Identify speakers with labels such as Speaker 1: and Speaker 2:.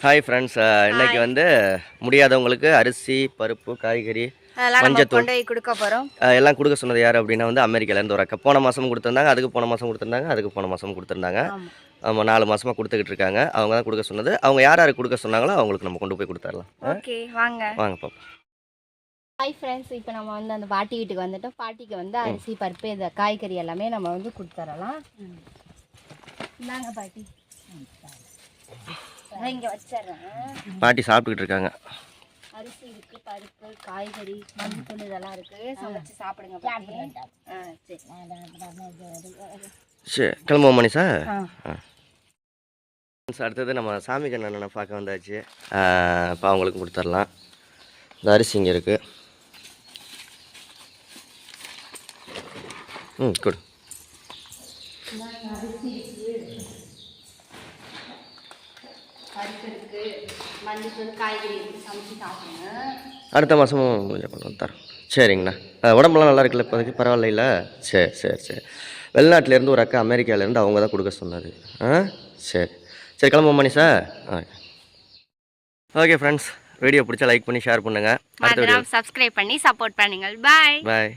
Speaker 1: Hi friends இன்னைக்கு வந்து முடியாதவங்களுக்கு அரிசி பருப்பு காய்கறி மஞ்சத்தூள்.
Speaker 2: கொடுக்க போறோம்.
Speaker 1: அஹ், எல்லாம் கொடுக்க சொன்னது யார் அப்படின்னா வந்து அமெரிக்காலேருந்து ஒரு அக்கா. போன மாதமும் கொடுத்துருந்தாங்க அதுக்கு போன மாதம் கொடுத்துருந்தாங்க அதுக்கு போன மாதம் கொடுத்துருந்தாங்க.
Speaker 2: ஆமா.
Speaker 1: ஆமாம் நாலு மாதமாக கொடுத்துக்கிட்டு இருக்காங்க. அவங்க தான் கொடுக்க சொன்னது. அவங்க யார் யாருக்கு கொடுக்க சொன்னாங்களோ அவங்களுக்கு நம்ம கொண்டு போய் கொடுத்துடலாம்?
Speaker 2: ஓகே வாங்க.
Speaker 1: வாங்க பாப்போம்.
Speaker 2: ஹாய் ஃப்ரெண்ட்ஸ் இப்போ நம்ம வந்து அந்த பாட்டி வீட்டுக்கு வந்துட்டோம் பாட்டிக்கு வந்து அரிசி பருப்பு இந்த காய்கறி எல்லாமே நம்ம வந்து கொடுத்துறலாம் இந்தாங்க பாட்டி. இங்க வச்சிடுறேன்.
Speaker 1: பாட்டி சாப்பிட்டுக்கிட்டு இருக்காங்க.
Speaker 2: அரிசி இருக்கு பருப்பு காய்கறி மஞ்சள் இதெல்லாம் இருக்கு. சமைச்சு சாப்பிடுங்க சரி.
Speaker 1: சரி கிளம்புவோம் மணிஷா?
Speaker 2: ஆ.
Speaker 1: Friends, அடுத்தது நம்ம சாமி கண்ணனை பார்க்க வந்தாச்சு. இப்போ அவங்களுக்கு கொடுத்துடலாம். இந்த அரிசி இங்கே இருக்குது ம் கொடு.
Speaker 2: பருப்பு இருக்கு மஞ்சள் காய்கறி இருக்கு சமைச்சு சாப்பிடுங்க
Speaker 1: அடுத்த மாதமும் கொஞ்சம் கொண்டு வந்து தரோம். சரிங்கண்ணா. உடம்புலாம் நல்லா இருக்குல்ல இப்போதைக்கு? பரவாயில்லைல சரி சரி சரி. வெளிநாட்டிலேருந்து ஒரு அக்கா அமெரிக்காவிலேருந்து அவங்க தான் கொடுக்க சொன்னார். ஆ சரி. சரி கிளம்புவோம் மணி sir. Okay. Okay friends video பிடிச்சா லைக் பண்ணி ஷேர் பண்ணுங்கள்
Speaker 2: சப்ஸ்கிரைப் பண்ணி சப்போர்ட் பண்ணுங்கள். Bye
Speaker 1: bye